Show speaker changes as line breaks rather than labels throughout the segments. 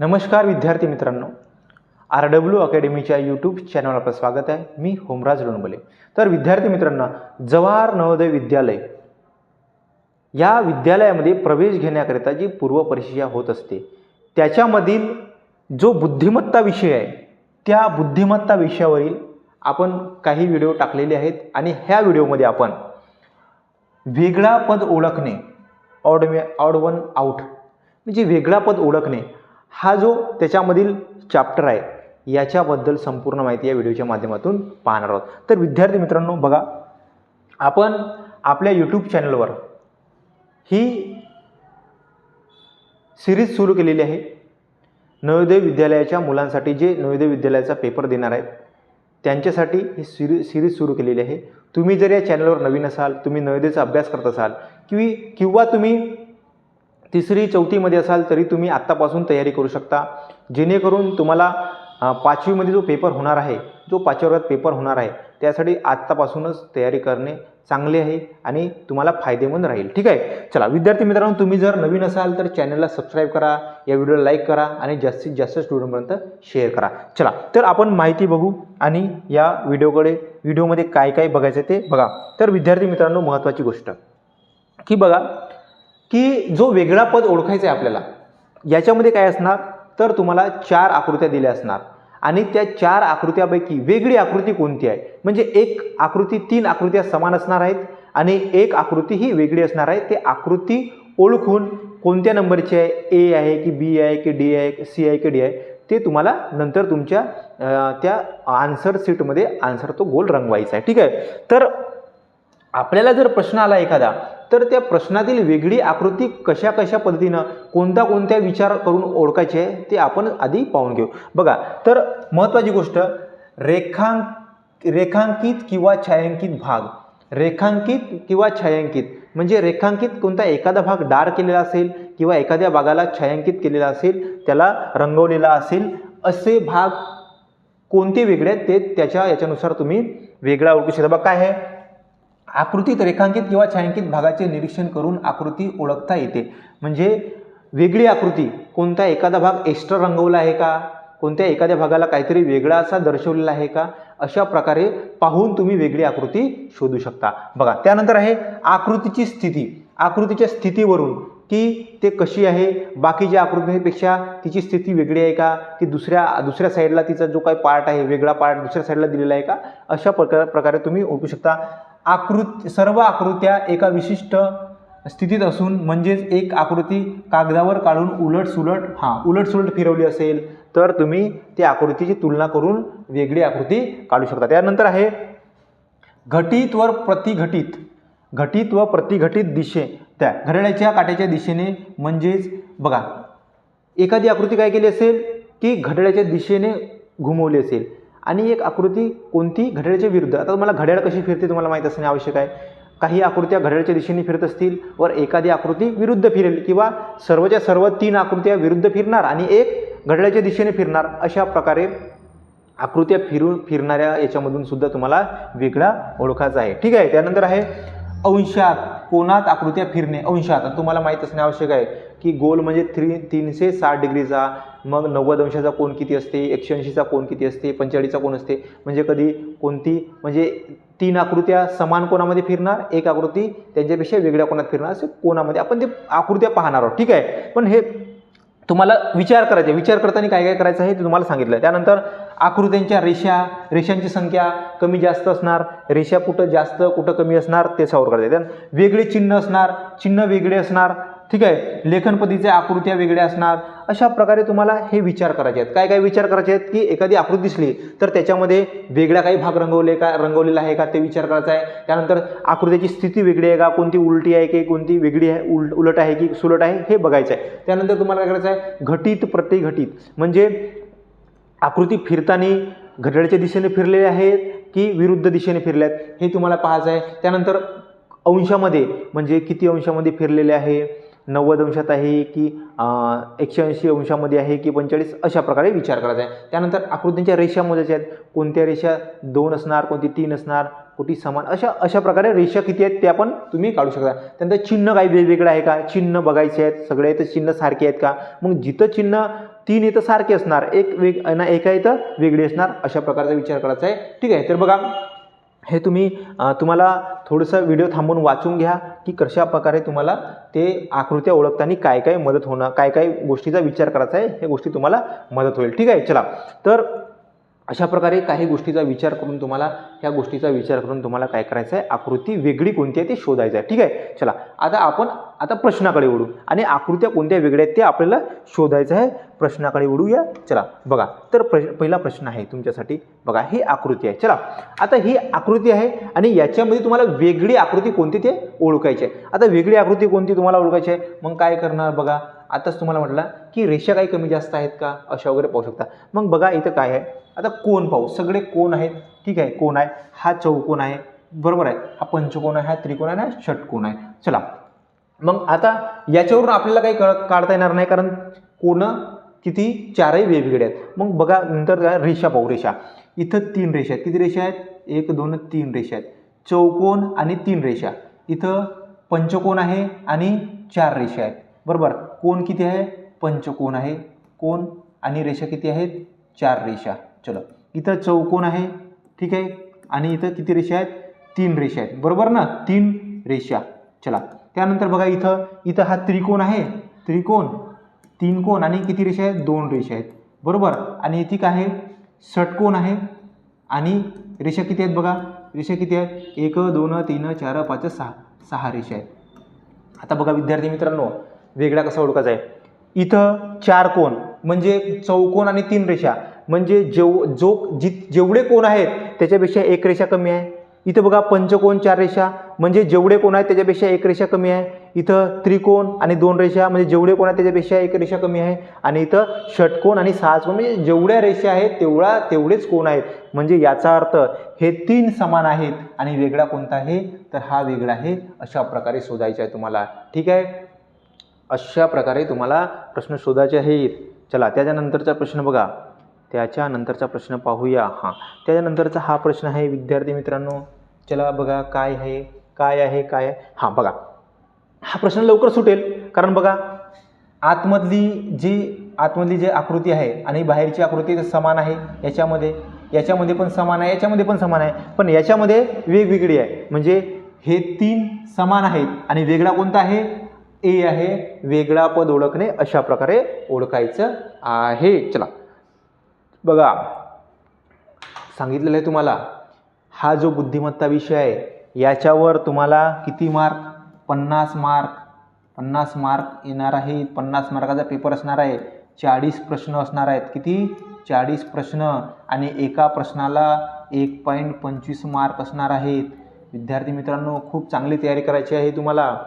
नमस्कार विद्यार्थी मित्रांनो. आर डब्ल्यू अकॅडमीच्या यूट्यूब चॅनलवर आपलं स्वागत आहे. मी होमराज लोणबले. तर विद्यार्थी मित्रांनो जवाहर नवोदय विद्यालय या विद्यालयामध्ये प्रवेश घेण्याकरिता जी पूर्वपरीक्षा होत असते त्याच्यामधील जो बुद्धिमत्ता विषय आहे त्या बुद्धिमत्ता विषयावरील आपण काही व्हिडिओ टाकलेले आहेत आणि ह्या व्हिडिओमध्ये आपण वेगळा पद ओळखणे ऑड ऑड वन आउट म्हणजे वेगळा पद ओळखणे हा जो त्याच्यामधील चॅप्टर आहे याच्याबद्दल संपूर्ण माहिती या व्हिडिओच्या माध्यमातून पाहणार आहोत. तर विद्यार्थी मित्रांनो बघा आपण आपल्या यूट्यूब चॅनलवर ही सिरीज सुरू केलेली आहे. नवोदय विद्यालयाच्या मुलांसाठी जे नवोदय विद्यालयाचा पेपर देणार आहेत त्यांच्यासाठी ही सिरी सिरीज सुरू केलेली आहे. तुम्ही जर या चॅनलवर नवीन असाल तुम्ही नवोदयचा अभ्यास करत असाल किंवा किंवा तुम्ही तिसरी चौथीमध्ये असाल तरी तुम्ही आत्तापासून तयारी करू शकता. जेणेकरून तुम्हाला पाचवीमध्ये जो पेपर होणार आहे जो पाचव्या वर्गात पेपर होणार आहे त्यासाठी आत्तापासूनच तयारी करणे चांगले आहे आणि तुम्हाला फायदेमंद राहील. ठीक आहे? चला विद्यार्थी मित्रांनो तुम्ही जर नवीन असाल तर चॅनलला सबस्क्राईब करा या व्हिडिओला लाईक करा आणि जास्तीत जास्त स्टुडंटपर्यंत शेअर करा. चला तर आपण माहिती बघू आणि या व्हिडिओकडे व्हिडिओमध्ये काय काय बघायचं ते बघा. तर विद्यार्थी मित्रांनो महत्त्वाची गोष्ट की बघा की जो वेगळा पद ओळखायचा आहे आपल्याला याच्यामध्ये काय असणार? तर तुम्हाला चार आकृत्या दिल्या असणार. आणि त्या चार आकृत्यापैकी वेगळी आकृती कोणती आहे? म्हणजे एक आकृती तीन आकृत्या समान असणार आहेत आणि एक आकृती ही वेगळी असणार आहे. ते आकृती ओळखून कोणत्या नंबरची आहे? ए आहे की बी आहे की डी आहे की सी आहे की डी आहे? ते तुम्हाला नंतर तुमच्या त्या आन्सर सीटमध्ये आन्सर तो गोल रंगवायचा आहे. ठीक आहे? तर आपल्याला जर प्रश्न आला एखादा तर त्या प्रश्नातील वेगळी आकृती कशा कशा पद्धतीनं कोणत्या कोणत्या विचार करून ओळखायचे आहे ते आपण आधी पाहून घेऊ. बघा तर महत्त्वाची गोष्ट रेखांक रेखांकित किंवा छायांकित भाग. रेखांकित किंवा छायांकित म्हणजे रेखांकित कोणता एखादा भाग डार केलेला असेल किंवा एखाद्या भागाला छायांकित केलेला असेल त्याला रंगवलेला असेल असे भाग कोणते वेगळे आहेत ते त्याच्या याच्यानुसार तुम्ही वेगळा ओळखू शकता. बघा काय आहे? आकृतीत रेखांकित किंवा छायांकित भागाचे निरीक्षण करून आकृती ओळखता येते. म्हणजे वेगळी आकृती कोणता एखादा भाग एक्स्ट्रा रंगवला आहे का? कोणत्या एखाद्या भागाला काहीतरी वेगळा असा दर्शवलेला आहे का? अशा प्रकारे पाहून तुम्ही वेगळी आकृती शोधू शकता. बघा त्यानंतर आहे आकृतीची स्थिती. आकृतीच्या स्थितीवरून की ते कशी आहे? बाकीच्या आकृतीपेक्षा तिची स्थिती वेगळी आहे का? की दुसऱ्या दुसऱ्या साईडला तिचा जो काही पार्ट आहे वेगळा पार्ट दुसऱ्या साईडला दिलेला आहे का? अशा प्रकार प्रकारे तुम्ही ओळखू शकता. आकृत सर्व आकृत्या एका विशिष्ट स्थितीत असून म्हणजेच एक आकृती कागदावर काढून उलट सुलट हां उलट सुलट फिरवली असेल तर तुम्ही त्या आकृतीची तुलना करून वेगळी आकृती काढू शकता. त्यानंतर आहे घटित वर प्रतिघटित घटित व प्रतिघटित दिशे. त्या घड्याळ्याच्या काट्याच्या दिशेने म्हणजेच बघा एखादी आकृती काय केली असेल की घड्याळ्याच्या दिशेने घुमवली असेल. आणि एक आकृती कोणती? घड्याळाच्या विरुद्ध. आता तुम्हाला घड्याळ कशी फिरते तुम्हाला माहीत असणे आवश्यक आहे. काही आकृत्या घड्याळच्या दिशेने फिरत असतील वर एखादी आकृती विरुद्ध फिरेल किंवा सर्वच्या सर्व तीन आकृत्या विरुद्ध फिरणार आणि एक घड्याळाच्या दिशेने फिरणार अशा प्रकारे आकृत्या फिरून फिरणाऱ्या याच्यामधून सुद्धा तुम्हाला वेगळा ओळखायचा आहे. ठीक आहे? त्यानंतर आहे अंशात कोणात आकृत्या फिरणे? अंशात. तुम्हाला माहीत असणे आवश्यक आहे की गोल म्हणजे थ्री तीनशे साठ डिग्रीचा मग नव्वद अंशाचा कोण किती असते? एकशे ऐंशीचा कोण किती असते? पंचेचाळीसचा कोण असते? म्हणजे कधी कोणती म्हणजे तीन आकृत्या समान कोणामध्ये फिरणार? एक आकृती त्यांच्यापेक्षा वेगळ्या कोणात फिरणार? असे कोणामध्ये आपण ते आकृत्या पाहणार आहोत. ठीक आहे? पण हे तुम्हाला विचार करायचे. विचार करताना काय काय करायचं आहे ते तुम्हाला सांगितलं त्यानंतर आकृत्यांच्या रेषा रेषांची संख्या कमी जास्त असणार. रेषा कुठं जास्त कुठं कमी असणार ते सावर करायचं त्यानंतर वेगळे चिन्ह असणार. चिन्ह वेगळे असणार. ठीक आहे? लेखनपद्धतीच्या आकृत्या वेगळ्या असणार. अशा प्रकारे तुम्हाला हे विचार करायचे आहेत. काय काय विचार करायचे आहेत की एखादी आकृती दिसली तर त्याच्यामध्ये वेगळा काही भाग रंगवले का रंगवलेला आहे का ते विचार करायचा आहे. त्यानंतर आकृतीची स्थिती वेगळी आहे का कोणती उलटी आहे की कोणती वेगळी आहे उल उलट आहे की सुलट आहे हे बघायचं आहे. त्यानंतर तुम्हाला काय करायचं आहे? घटित प्रतिघटित. म्हणजे आकृती फिरताना घड्याळच्या दिशेने फिरलेले आहेत की विरुद्ध दिशेने फिरले आहेत हे तुम्हाला पाहायचं आहे. त्यानंतर अंशामध्ये म्हणजे किती अंशामध्ये फिरलेले आहे? नव्वद अंशात आहे की एकशे ऐंशी अंशामध्ये आहे की पंचेचाळीस अशा प्रकारे विचार करायचा आहे. त्यानंतर आकृतींच्या रेषा मोजायच्या आहेत. कोणत्या रेषा दोन असणार कोणती तीन असणार कोणती समान अशा अशा प्रकारे रेषा किती आहेत त्या पण तुम्ही काढू शकता. त्यानंतर चिन्ह काही वेगवेगळं आहे का? चिन्ह बघायचे आहेत. सगळे तर चिन्ह सारखे आहेत का? मग जिथं चिन्ह तीन इथं सारखे असणार एक वेग ना एका इथं वेगळी असणार अशा प्रकारचा विचार करायचा आहे. ठीक आहे तर बघा हे तुम्ही तुम्हाला थोडंसं व्हिडिओ थांबून वाचून घ्या की कशा प्रकारे तुम्हाला ते आकृत्या ओळखताना काय काय मदत होणं काय काय गोष्टीचा विचार करायचा आहे हे गोष्टी तुम्हाला मदत होईल. ठीक आहे चला. तर अशा प्रकारे काही गोष्टीचा विचार करून तुम्हाला ह्या गोष्टीचा विचार करून तुम्हाला काय करायचं आहे आकृती वेगळी कोणती आहे ते शोधायचं आहे ठीक आहे? चला आता आपण आता प्रश्नाकडे वळू. आणि आकृत्या कोणत्या वेगळ्या आहेत ते आपल्याला शोधायचं आहे. प्रश्नाकडे वळूया. चला बघा. तर प्र पहिला प्रश्न आहे तुमच्यासाठी. बघा ही आकृती आहे. चला आता ही आकृती आहे आणि याच्यामध्ये तुम्हाला वेगळी आकृती कोणती ते ओळखायची आहे. आता वेगळी आकृती कोणती तुम्हाला ओळखायची आहे? मग काय करणार बघा? आताच तुम्हाला म्हटलं की रेषा काही कमी जास्त आहेत का? अशा वगैरे पाहू शकता. मग बघा इथं काय आहे. आता कोण पाहू? सगळे कोण आहेत? ठीक आहे कोण आहे? हा चौकोन आहे. बरोबर आहे. हा पंचकोन आहे हा त्रिकोण आहे हा षटकोन आहे. चला. मग आता याच्यावरून आपल्याला काही कळ काढता येणार नाही कारण कोण किती? चारही वेगवेगळे आहेत. मग बघा नंतर काय रेषा पाहू रेषा. इथं तीन रेषा आहेत. किती रेषा आहेत? एक दोन तीन रेषा आहेत. चौकोन आणि तीन रेषा. इथं पंचकोन आहे आणि चार रेषा आहेत. बरोबर? कोण किती आहे? पंचकोन आहे. कोण आणि रेषा किती आहेत? चार रेषा. चलो. इथं चौकोन आहे. ठीक आहे? आणि इथं किती रेषा आहेत? तीन रेषा आहेत. बरोबर ना? तीन रेषा. चला. त्यानंतर बघा इथं इथं हा त्रिकोण आहे. त्रिकोण तीन कोण आणि किती रेषा आहेत? दोन रेषा आहेत. बरोबर? आणि इथे काय आहे? षटकोन आहे. आणि रेषा किती आहेत बघा? रेषा किती आहेत? एक दोन तीन चार पाच सहा. सहा रेषा आहेत. आता बघा विद्यार्थी मित्रांनो वेगळा कसा ओळखायचा आहे? इथं चार कोण म्हणजे चौकोन आणि तीन रेषा. म्हणजे जेव जो जि जेवढे कोण आहेत त्याच्यापेक्षा एक रेषा कमी आहे. इथं बघा पंचकोन चार रेषा. म्हणजे जेवढे कोण आहेत त्याच्यापेक्षा एक रेषा कमी आहे. इथं त्रिकोण आणि दोन रेषा. म्हणजे जेवढे कोण आहेत त्याच्यापेक्षा एक रेषा कमी आहे. आणि इथं षटकोन आणि सहा कोण म्हणजे जेवढ्या रेषा आहेत तेवढा तेवढेच कोण आहेत. म्हणजे याचा अर्थ हे तीन समान आहेत आणि वेगळा कोणता आहे? तर हा वेगळा आहे. अशा प्रकारे शोधायचा आहे तुम्हाला. ठीक आहे? अशा प्रकारे तुम्हाला प्रश्न शोधायचे आहेत. चला त्याच्यानंतरचा प्रश्न बघा. त्याच्यानंतरचा प्रश्न पाहूया. हां त्याच्यानंतरचा हा प्रश्न आहे विद्यार्थी मित्रांनो. चला बघा काय आहे काय आहे काय आहे? हां बघा. हा प्रश्न लवकर सुटेल कारण बघा आतमधली जी आतमधली जी आकृती आहे आणि बाहेरची आकृती तर समान आहे. याच्यामध्ये याच्यामध्ये पण समान आहे याच्यामध्ये पण समान आहे. पण याच्यामध्ये वेगवेगळी आहे. म्हणजे हे तीन समान आहेत आणि वेगळा कोणता आहे? ए आहे वेगळा पद ओळखणे अशा प्रकारे ओळखायचं आहे. चला. बघा. सांगितलेलं आहे तुम्हाला. हा जो बुद्धिमत्ता विषय आहे याच्यावर तुम्हाला किती मार्क पन्नास मार्क पन्नास मार्क येणार आहेत. पन्नास मार्काचा पेपर असणार आहे. चाळीस प्रश्न असणार आहेत. किती? चाळीस प्रश्न. आणि एका प्रश्नाला एक पॉईंट पंचवीस मार्क असणार आहेत. विद्यार्थी मित्रांनो खूप चांगली तयारी करायची आहे तुम्हाला.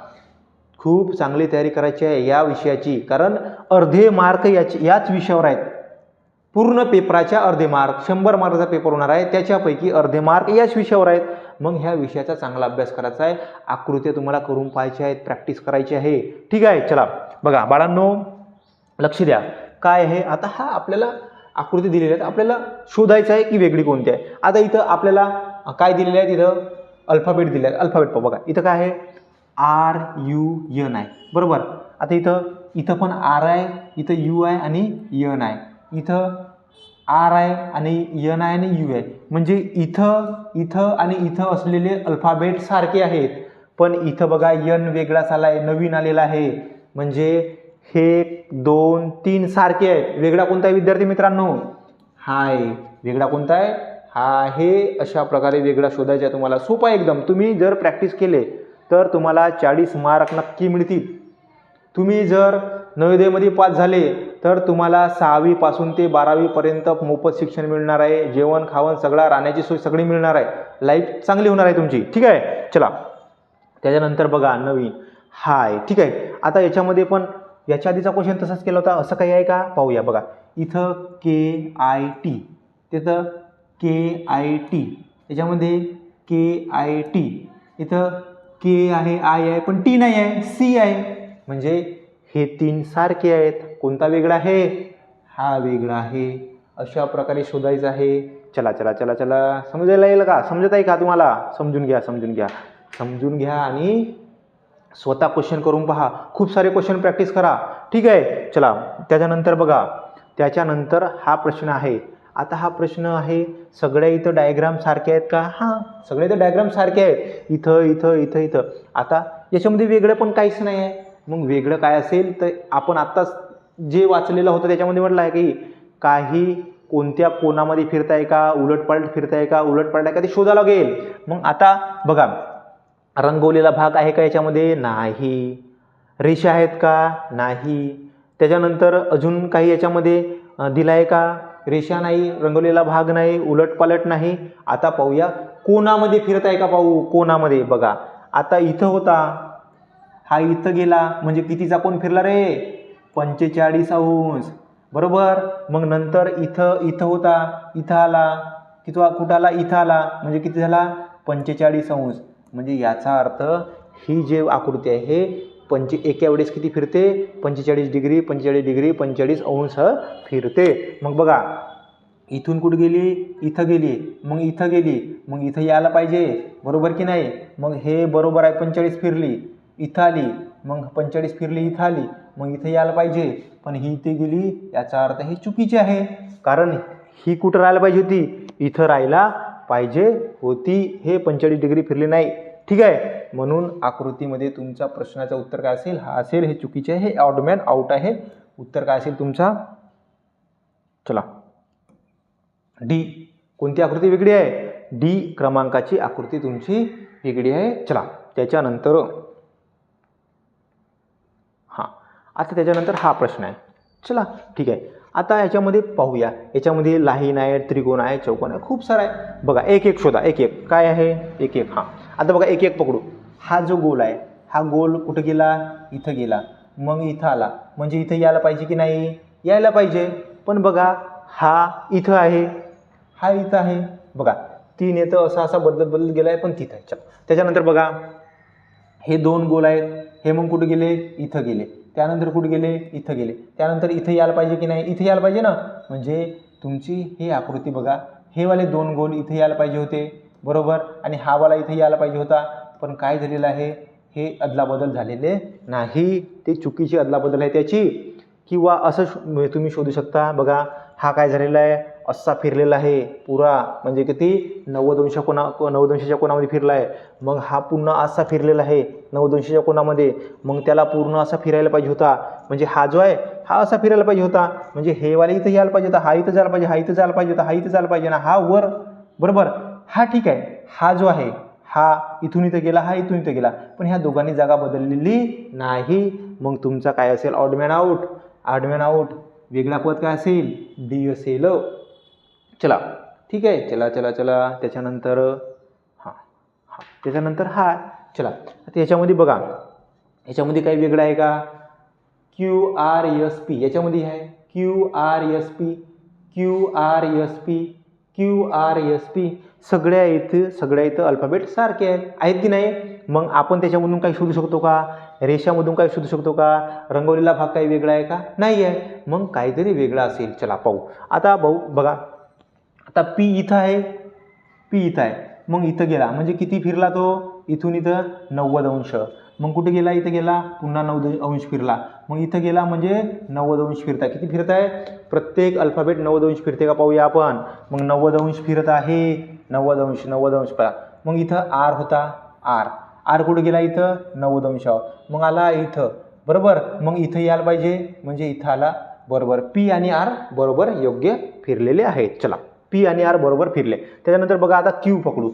खूप चांगली तयारी करायची आहे या विषयाची. कारण अर्धे मार्क याची याच विषयावर आहेत. पूर्ण पेपराच्या अर्धे मार्क शंभर मार्काचा पेपर होणार आहे. त्याच्यापैकी अर्धे मार्क याच विषयावर आहेत. मग ह्या विषयाचा चांगला अभ्यास करायचा आहे. आकृत्या तुम्हाला करून पाहायच्या आहेत. प्रॅक्टिस करायची आहे. ठीक आहे चला. बघा बाळांनो लक्ष द्या. काय आहे? आता हा आपल्याला आकृती दिलेली आहेत. आपल्याला शोधायचं आहे की वेगळी कोणती आहे. आता इथं आपल्याला काय दिलेलं आहे? तिथं अल्फाबेट दिले आहेत अल्फाबेट पाहू बघा. इथं काय आहे? आर यू यन आहे बरोबर? आता इथं इथं पण आर आहे इथं यू आहे आणि यन आहे इथं आर आहे आणि यन आहे आणि यू आहे म्हणजे इथं इथं आणि इथं असलेले अल्फाबेट सारखे आहेत. पण इथं बघा यन वेगळाच आला आहे नवीन आलेला आहे. म्हणजे हे दोन तीन सारखे आहेत. वेगळा कोणता आहे विद्यार्थी मित्रांनो? हा आहे वेगळा कोणता आहे? हा आहे अशा प्रकारे वेगळा शोधायचा आहे तुम्हाला. सोपा एकदम. तुम्ही जर प्रॅक्टिस केले तर तुम्हाला चाळीस मार्क नक्की मिळतील. तुम्ही जर नवोदयमध्ये पास झाले तर तुम्हाला सहावीपासून ते बारावीपर्यंत मोफत शिक्षण मिळणार आहे. जेवण खावण सगळा राहण्याची सोय सगळी मिळणार आहे. लाईफ चांगली होणार आहे तुमची. ठीक आहे? चला. त्याच्यानंतर बघा नवीन. हाय. ठीक आहे? आता याच्यामध्ये पण याच्या आधीचा क्वेश्चन तसाच केला होता. असं काही आहे का? पाहूया. बघा. इथं के आय टी तिथं के आय टी याच्यामध्ये के आय टी इथं के आहे आय आहे पण टी नाही आहे सी आहे. म्हणजे हे तीन सारखे आहेत. कोणता वेगळा आहे? हा वेगळा आहे. अशा प्रकारे शोधायचं आहे. चला चला चला चला. समजायला येईल का? समजत आहे का तुम्हाला? समजून घ्या समजून घ्या. समजून घ्या आणि स्वतः क्वेश्चन करून पहा. खूप सारे क्वेश्चन प्रॅक्टिस करा. ठीक आहे? चला त्याच्यानंतर बघा. त्याच्यानंतर हा प्रश्न आहे. आता हा प्रश्न आहे सगळ्या इथं डायग्राम सारखे आहेत का? हां सगळे इथं डायग्राम सारखे आहेत. इथं इथं इथं इथं. आता याच्यामध्ये वेगळं पण काहीच नाही आहे मग वेगळं काय असेल? तर आपण आत्ताच जे वाचलेलं होतं त्याच्यामध्ये म्हटलं आहे की काही कोणत्या कोणामध्ये फिरताय का? उलटपालट फिरताय का? उलटपालट आहे का? ते शोधायला लागेल. मग आता बघा रंगवलेला भाग आहे का याच्यामध्ये? नाही. रेषा आहेत का? नाही. त्याच्यानंतर अजून काही याच्यामध्ये दिला आहे का? रेषा नाही रंगवलेला भाग नाही उलटपालट नाही. आता पाहूया कोणामध्ये फिरत आहे का पाहू? कोणामध्ये? बघा आता इथं होता. हा इथं गेला. म्हणजे कितीचा कोण फिरला रे? पंचेचाळीस अंश. बरोबर? मग नंतर इथं इथं होता. इथं आला. किंवा कुठं आला? इथं आला. म्हणजे किती झाला? पंचेचाळीस अंश. म्हणजे याचा अर्थ ही जे आकृती आहे हे पंचे एका वेळेस किती फिरते? पंचेचाळीस डिग्री पंचेचाळीस डिग्री पंचेचाळीस अंश फिरते. मग बघा इथून कुठं गेली? इथं गेली. मग इथं गेली. मग इथं यायला पाहिजे. बरोबर की नाही? मग हे बरोबर आहे पंचेचाळीस फिरली. इथं आली. मग पंचेचाळीस फिरली इथं आली. मग इथं यायला पाहिजे. पण ही इथे गेली याचा अर्थ हे चुकीचे आहे. कारण ही कुठं राहायला पाहिजे होती? इथं राहायला पाहिजे होती. हे पंचेचाळीस डिग्री फिरली नाही. ठीक आहे? म्हणून आकृतीमध्ये तुमचा प्रश्नाचं उत्तर काय असेल? हा असेल हे चुकीचे आहे हे ऑडमॅन आउट आहे. उत्तर काय असेल तुमचा? चला. डी कोणती आकृती वेगळी आहे? डी क्रमांकाची आकृती तुमची वेगळी आहे. चला. त्याच्यानंतर हां. आता त्याच्यानंतर हा प्रश्न आहे. चला. ठीक आहे. आता याच्यामध्ये पाहूया. याच्यामध्ये लाईन आहे त्रिकोण आहे चौकोन आहे खूप सारं आहे. बघा एक एक शोधा. एक एक. काय आहे? एक एक. हां. आता बघा एक एक पकडू. हा जो गोल आहे हा गोल कुठं गेला? इथं गेला. मग इथं आला. म्हणजे इथं यायला पाहिजे की नाही? यायला पाहिजे. पण बघा हा इथं आहे. हा इथं आहे. बघा तीन येतं असा असा बदलत बदलत गेला आहे पण तिथं आहे. त्याच्यानंतर बघा हे दोन गोल आहेत. हे मग कुठे गेले? इथं गेले. त्यानंतर कुठे गेले? इथं गेले. त्यानंतर इथं यायला पाहिजे की नाही? इथं यायला पाहिजे ना? म्हणजे तुमची ही आकृती बघा. हे वाले दोन गोल इथे यायला पाहिजे होते. बरोबर? आणि हा वाला इथे यायला पाहिजे होता. पण काय झालेलं आहे? हे अदलाबदल झालेले नाही. ते चुकीची अदलाबदल आहे त्याची. किंवा असं शो- म्हणजे तुम्ही शोधू शकता बघा हा काय झालेला आहे? असा फिरलेला आहे पुरा. म्हणजे किती? नव्वद अंश कोणा को- नव्वद अंशाच्या कोणामध्ये फिरला आहे मग हा पूर्ण असा फिरलेला आहे नव्वद अंशाच्या कोणामध्ये? मग त्याला पूर्ण असा फिरायला पाहिजे होता. म्हणजे हा जो आहे हा असा फिरायला पाहिजे होता. म्हणजे हे वाले इथं यायला पाहिजे होता हा इथं जायला पाहिजे हा इथं जायला पाहिजे होता हा इथं जायला पाहिजे ना हा वर. बरोबर? हा ठीक आहे हा जो आहे हा इथून इथं गेला हा इथून इथं गेला पण ह्या दोघांनी जागा बदललेली नाही. मग तुमचा काय असेल? ऑडमॅन आऊट ऑडमॅन आऊट वेगळा पद काय असेल? डी असेल. चला ठीक आहे. चला चला चला. त्याच्यानंतर हां हां. त्याच्यानंतर हा चला. आता याच्यामध्ये बघा. याच्यामध्ये काही वेगळं आहे का? क्यू आर एस पी याच्यामध्ये आहे. Q R S P Q R S P Q R S P सगळ्या इथं सगळ्या इथं अल्फाबेट सारखे आहेत. आहेत की नाही? मग आपण त्याच्यामधून काही शोधू शकतो का? रेषामधून काही शोधू शकतो का? रंगवलेला भाग काही वेगळा आहे का? नाही आहे. मग काहीतरी वेगळा असेल. चला पाहू. आता भाऊ बघा. आता पी इथं आहे. पी इथं आहे. मग इथं गेला. म्हणजे किती फिरला तो? इथून इथं नव्वद अंश. मग कुठे गेला? इथं गेला. पुन्हा नव्वद अंश फिरला. मग इथं गेला म्हणजे नव्वद अंश फिरता. किती फिरत आहे? प्रत्येक अल्फाबेट नव्वद अंश फिरते का? पाहूया आपण. मग नव्वद अंश फिरत आहे. नव्वद अंश नव्वद अंश पळा मग इथं आर होता. आर. आर कुठे गेला इथं? नव्वद अंशावर. मग आला इथं. बरोबर? मग इथं यायला पाहिजे. म्हणजे इथं आला बरोबर. पी आणि आर बरोबर योग्य फिरलेले आहेत. चला. पी आणि आर बरोबर फिरले. त्याच्यानंतर बघा आता क्यू पकडू.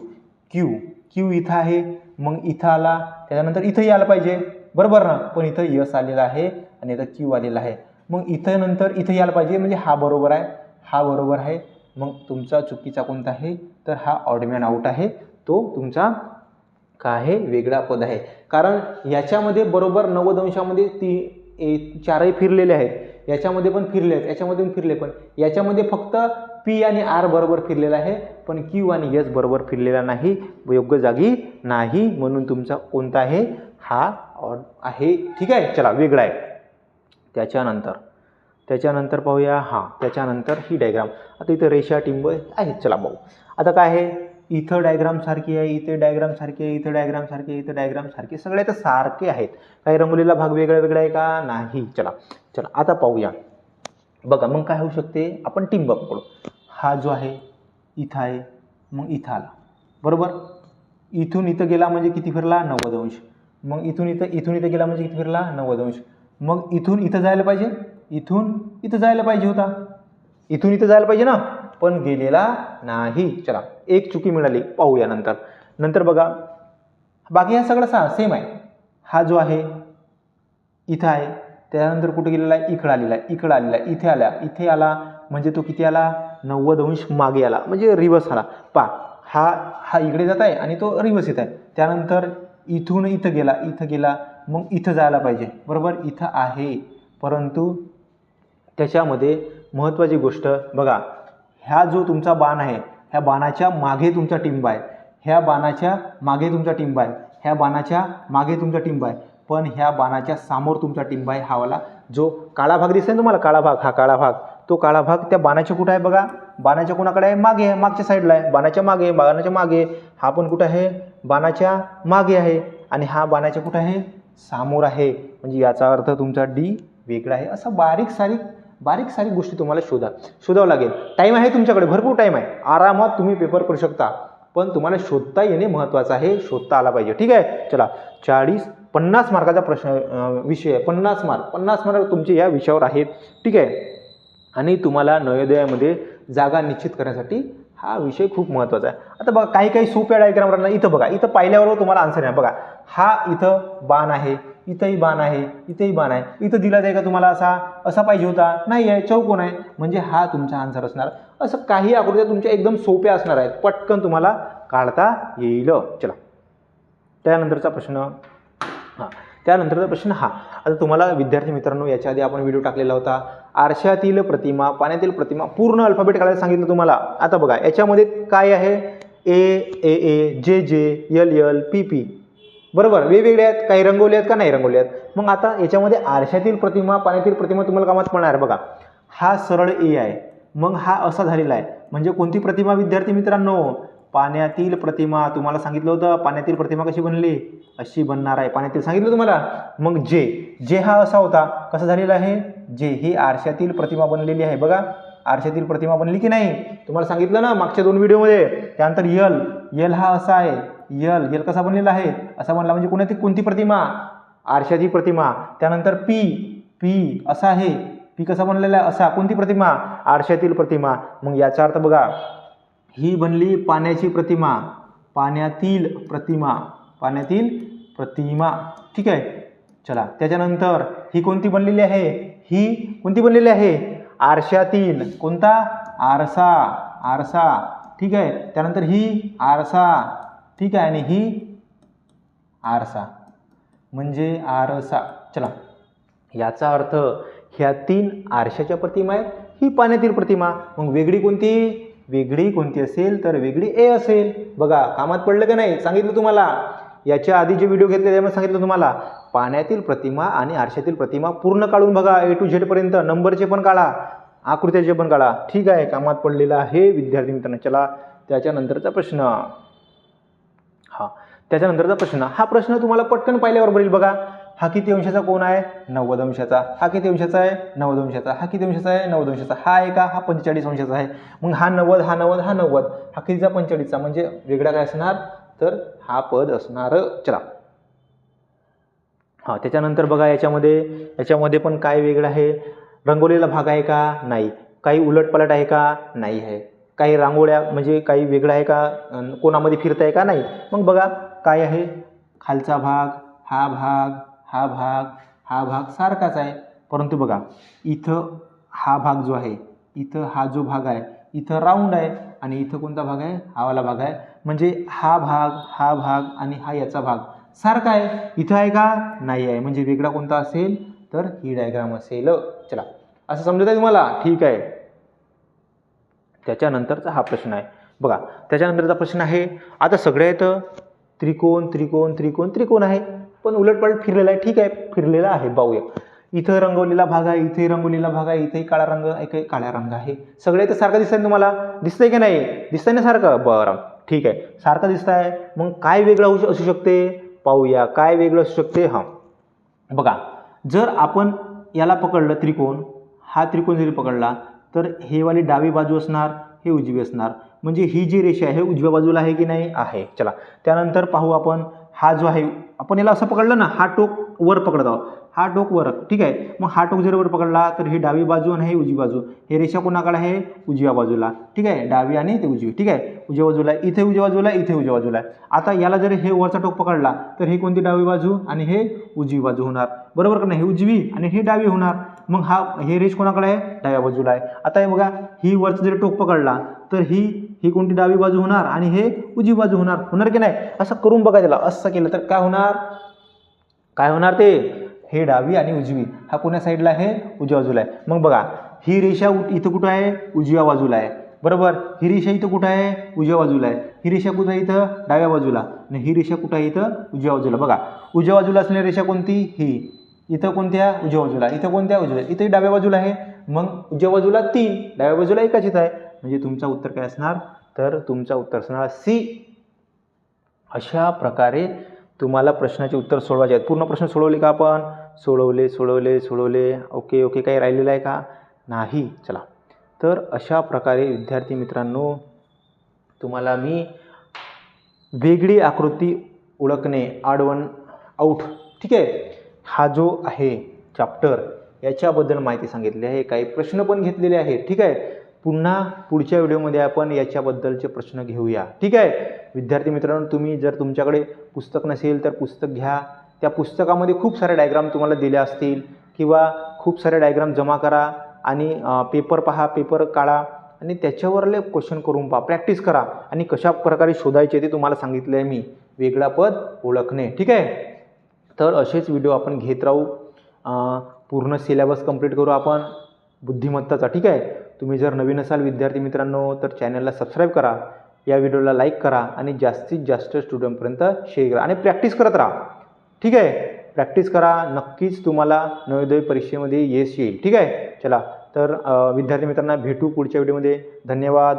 क्यू. क्यू इथं आहे. मग इथं आला त्याच्यानंतर इथं यायला पाहिजे. बरोबर ना? पण इथं यस आलेला आहे आणि इथं क्यू आलेला आहे. मग इथं नंतर इथं यायला पाहिजे म्हणजे हा बरोबर आहे हा बरोबर आहे. मग तुमचा चुकीचा कोणता आहे? तर हा ऑडमॅन आऊट आहे. तो तुमचा का आहे वेगळा पद आहे. कारण याच्यामध्ये बरोबर नव्वद अंशामध्ये ती ए चारही फिरलेले आहेत. याच्यामध्ये पण फिरले आहेत याच्यामध्ये पण फिरले पण याच्यामध्ये फक्त पी आणि आर बरोबर फिरलेला आहे पण क्यू आणि एस बरोबर फिरलेला नाही योग्य जागी नाही म्हणून तुमचा कोणता आहे? हा ऑड आहे. ठीक आहे? चला वेगळा आहे. त्याच्यानंतर त्याच्यानंतर पाहूया. हां त्याच्यानंतर ही डायग्राम आता इथं रेषा टिंब आहेत. चला भाऊ आता काय आहे? इथं डायग्रामसारखी आहे इथे डायग्रामसारखी आहे इथं डायग्रामसारखी आहे इथं डायग्रामसारखी सगळे तर सारखे आहेत. काही रंगवलेला भाग वेगळा वेगळा आहे का? नाही. चला चला आता पाहूया. बघा मग काय होऊ शकते? आपण टिंब पकडू हा जो आहे इथं आहे मग इथं आला. बरोबर? इथून इथं गेला म्हणजे किती फिरला? नव्वद अंश. मग इथून इथं इथून इथं गेला म्हणजे किती फिरला? नव्वद अंश. मग इथून इथं जायला पाहिजे? इथून इथं जायला पाहिजे होता. इथून इथं जायला पाहिजे ना? पण गेलेला नाही. चला एक चुकी मिळाली पाहूया नंतर. नंतर बघा बाकी हा सगळं सा सेम आहे. हा जो आहे इथं आहे. त्यानंतर कुठे गेलेला आहे? इकडं आलेला आहे इकडं आलेला आहे. इथे आला इथे आला. म्हणजे तो किती आला? नव्वद अंश मागे आला. म्हणजे रिवर्स आला. पा हा हा इकडे जात आहे आणि तो रिवर्स येत आहे. त्यानंतर इथून इथं गेला इथं गेला. मग इथं जायला पाहिजे. बरोबर? इथं आहे. परंतु त्याच्यामध्ये महत्त्वाची गोष्ट बघा ह्या जो तुमचा बाण आहे ह्या बाणाच्या मागे तुमचा टिंब आहे. ह्या बाणाच्या मागे तुमचा टिंब आहे. ह्या बाणाच्या मागे तुमचा टिंब आहे. पण ह्या बाणाच्या समोर तुमचा टिंब आहे हावाला जो काळा भाग दिसेल तुम्हाला काळा भाग हा काळा भाग. तो काळा भाग त्या बाणाच्या कुठं आहे बघा? बाणाच्या कोणाकडे आहे? मागे आहे मागच्या साईडला आहे. बाणाच्या मागे बाणाच्या मागे हा पण कुठं आहे? बाणाच्या मागे आहे. आणि हा बाणाच्या कुठं आहे? समोर आहे. म्हणजे याचा अर्थ तुमचा डी वेगळा आहे. असं बारीक सारीक बारीक सारीक गोष्टी तुम्हाला शोधा. शोधावं लागेल. टाईम आहे तुमच्याकडे भरपूर टाईम आहे. आरामात तुम्ही पेपर करू शकता. पण तुम्हाला शोधता येणे महत्त्वाचं आहे. शोधता आला पाहिजे. ठीक आहे? चला. चाळीस पन्नास मार्काचा प्रश्न विषय आहे. पन्नास मार्क. पन्नास मार्क तुमचे या विषयावर आहेत. ठीक आहे? आणि तुम्हाला नवोदयामध्ये जागा निश्चित करण्यासाठी हा विषय खूप महत्त्वाचा आहे. आता बघा काही काही सोप्या डायग्रामवरनं इथं बघा. इथं पाहिल्यावर तुम्हाला आन्सर आहे बघा हा इथं बाण आहे इथंही बाण आहे इथंही बाण आहे. इथं दिला जाईल का तुम्हाला असा? असा पाहिजे होता. नाही आहे चौकोन आहे? म्हणजे हा तुमचा आन्सर असणार. असं काही आकृत्या तुमच्या एकदम सोप्या असणार आहेत. पटकन तुम्हाला काढता येईल. चला. त्यानंतरचा प्रश्न. त्यानंतरचा प्रश्न हा. आता तुम्हाला विद्यार्थी मित्रांनो याच्या आधी आपण व्हिडिओ टाकलेला होता. आरशातील प्रतिमा पाण्यातील प्रतिमा पूर्ण अल्फाबेट काढायला सांगितलं तुम्हाला. आता बघा याच्यामध्ये काय आहे? ए ए ए जे जे यल यल पी पी बरोबर? वेगवेगळे आहेत. काही रंगवले आहेत का? नाही रंगवले आहेत. मग आता याच्यामध्ये आरशातील प्रतिमा पाण्यातील प्रतिमा तुम्हाला कामात पडणार बघा हा सरळ ए आहे. मग हा असा झालेला आहे. म्हणजे कोणती प्रतिमा विद्यार्थी मित्रांनो? पाण्यातील प्रतिमा तुम्हाला सांगितलं होतं. पाण्यातील प्रतिमा कशी बनली? अशी बनणार आहे. पाण्यातील सांगितलं तुम्हाला? मग जे जे हा असा होता कसा झालेला आहे? जे ही आरशातील प्रतिमा बनलेली आहे. बघा आरशातील प्रतिमा बनली की नाही? तुम्हाला सांगितलं ना मागच्या दोन व्हिडिओमध्ये? त्यानंतर यल यल हा असा आहे. यल यल कसा बनलेला आहे? असा बनला म्हणजे कोणती कोणती प्रतिमा? आरशाची प्रतिमा. त्यानंतर पी पी असा आहे. पी कसा बनलेला आहे? असा. कोणती प्रतिमा? आरशातील प्रतिमा. मग याचा अर्थ बघा ही बनली पाण्याची प्रतिमा पाण्यातील प्रतिमा पाण्यातील प्रतिमा. ठीक आहे? चला त्याच्यानंतर ही कोणती बनलेली आहे? ही कोणती बनलेली आहे? आरशातील. कोणता? आरसा. आरसा. ठीक आहे? त्यानंतर ही आरसा. ठीक आहे? आणि ही आरसा. म्हणजे आरसा. चला याचा अर्थ ह्या तीन आरशाच्या प्रतिमा आहेत ही पाण्यातील प्रतिमा. मग वेगळी कोणती? वेगळी कोणती असेल तर वेगळी ए असेल. बघा कामात पडलं का नाही? सांगितलं तुम्हाला. याच्या आधी जे व्हिडिओ घेतले त्यामध्ये सांगितलं तुम्हाला. पाण्यातील प्रतिमा आणि आरशातील प्रतिमा पूर्ण काढून बघा. ए टू झेडपर्यंत नंबरचे पण काढा. आकृत्याचे पण काढा. ठीक आहे कामात पडलेला आहे. विद्यार्थी मित्रांनो चला त्याच्यानंतरचा प्रश्न. हा त्याच्यानंतरचा प्रश्न. हा प्रश्न तुम्हाला पटकन पाहिल्यावर बरेल बघा. हा किती अंशाचा कोण आहे? नव्वद अंशाचा. हा किती अंशाचा आहे? नव्वद अंशाचा. हा किती अंशाचा आहे? नव्वद अंशाचा. हा आहे का? हा पंचेचाळीस अंशाचा आहे. मग हा नव्वद हा नव्वद हा नव्वद. हा कितीचा? पंचेचाळीसचा. म्हणजे वेगळा काय असणार? तर हा पद असणार. चला. हां त्याच्यानंतर बघा याच्यामध्ये. याच्यामध्ये पण काय वेगळं आहे? रंगवलेला भाग आहे का? नाही. काही उलटपलट आहे का? नाही आहे. काही रांगोळ्या म्हणजे काही वेगळं आहे का? कोणामध्ये फिरत आहे का? नाही. मग बघा काय आहे? खालचा भाग हा भाग हा भाग हा भाग सारखाच आहे. परंतु बघा इथं हा भाग जो आहे इथं हा जो भाग आहे इथं राऊंड आहे आणि इथं कोणता भाग आहे? हा वाला भाग आहे. म्हणजे हा भाग हा भाग आणि हा याचा भाग सारखा आहे. इथं आहे का? नाही आहे. म्हणजे वेगळा कोणता असेल? तर ही डायग्राम असेल. चला असं समजत आहे तुम्हाला? ठीक आहे. त्याच्यानंतरचा हा प्रश्न आहे. बघा त्याच्यानंतरचा प्रश्न आहे. आता सगळ्यात त्रिकोण त्रिकोण त्रिकोण त्रिकोण आहे. पण उलटपलट फिरलेला आहे. ठीक आहे फिरलेला आहे. पाहूया इथं रंगवलेला भाग आहे इथे रंगवलेला भाग आहे इथेही काळा रंग एक काळ्या रंग आहे. सगळे तर सारखं दिसतंय तुम्हाला? दिसतंय की नाही? दिसतंय ना सारखं? बरं. ठीक आहे. सारखं दिसत आहे मग काय वेगळं होऊ असू शकते? पाहूया. काय वेगळं असू शकते? हां. बघा. जर आपण याला पकडलं त्रिकोण हा त्रिकोण जरी पकडला तर हे वाली डावी बाजू असणार हे उजवी असणार. म्हणजे ही जी रेषा आहे उजव्या बाजूला आहे की नाही? आहे. चला. त्यानंतर पाहू आपण. हा जो आहे आपण याला असं पकडलं ना हा टोक वर पकडत आहोत. हा टोक वर. ठीक आहे? मग हा टोक जर वर पकडला तर ही डावी बाजू आणि हे उजवी बाजू. हे रेषा कोणाकडे आहे? उजव्या बाजूला. ठीक आहे? डावी आणि ते उजवी. ठीक आहे? उजव्या बाजूला. इथे उजव्या बाजूला इथे उजव्या बाजूला. आहे. आता याला जर हे वरचा टोक पकडला तर हे कोणती डावी बाजू आणि हे उजवी बाजू होणार? बरोबर का नाही? हे उजवी आणि हे डावी होणार. मग हा हे रेष कोणाकडे आहे? डाव्या बाजूला आहे. आता हे बघा ही वरचा जर टोक पकडला तर ही ही कोणती डावी बाजू होणार आणि हे उजवी बाजू होणार? होणार की नाही? असं करून बघा त्याला. असं केलं तर काय होणार? काय होणार ते? हे डावी आणि उजवी. हा कोण्या साईडला आहे? उजव्या बाजूला आहे. मग बघा ही रेषा इथं कुठं आहे? उजव्या बाजूला आहे. बरोबर? ही रेषा इथं कुठं आहे? उजव्या बाजूला आहे. ही रेषा कुठं आहे इथं? डाव्या बाजूला. आणि ही रेषा कुठं आहे इथं? उजव्या बाजूला. बघा उजव्या बाजूला असलेली रेषा कोणती? ही. इथं कोणत्या? उजव्या बाजूला. इथं कोणत्या? उजव्या इथंही डाव्या बाजूला आहे. मग उजव्या बाजूला तीन. डाव्या बाजूला एकाच इथं आहे. म्हणजे तुमचं उत्तर काय असणार? तर तुमचं उत्तर असणार सी. अशा प्रकारे तुम्हाला प्रश्नाचे उत्तर सोडवायचे आहेत. पूर्ण प्रश्न सोडवले का आपण? सोडवले सोडवले सोडवले. Okay okay. काही राहिलेलं आहे का? नाही. चला. तर अशा प्रकारे विद्यार्थी मित्रांनो तुम्हाला मी वेगळी आकृती ओळखणे आडवण आऊट ठीक आहे? हा जो आहे चॅप्टर याच्याबद्दल माहिती सांगितली आहे. काही प्रश्न पण घेतलेले आहेत ठीक आहे? पुन्हा पुढच्या व्हिडिओमध्ये आपण याच्याबद्दलचे प्रश्न घेऊया. ठीक आहे? विद्यार्थी मित्रांनो तुम्ही जर तुमच्याकडे पुस्तक नसेल तर पुस्तक घ्या. त्या पुस्तकामध्ये खूप सारे डायग्राम तुम्हाला दिल्या असतील किंवा खूप सारे डायग्राम जमा करा आणि पेपर पहा पेपर काढा आणि त्याच्यावरले क्वेश्चन करून पहा. प्रॅक्टिस करा आणि कशा प्रकारे शोधायचे ते तुम्हाला सांगितलं आहे मी. वेगळा पद ओळखणे. ठीक आहे? तर असेच व्हिडिओ आपण घेत राहू. पूर्ण सिलेबस कंप्लीट करू आपण. बुद्धिमत्ताचा. ठीक आहे? तुम्ही जर नवीन असाल विद्यार्थी मित्रांनो तर चॅनलला सबस्क्राईब करा या व्हिडिओला लाईक करा आणि जास्तीत जास्त स्टुडंटपर्यंत शेअर करा आणि प्रॅक्टिस करत राहा. ठीक आहे? प्रॅक्टिस करा नक्कीच तुम्हाला नवोदय परीक्षेमध्ये यश येईल. ठीक आहे? चला तर विद्यार्थी मित्रांना भेटू पुढच्या व्हिडिओमध्ये. धन्यवाद.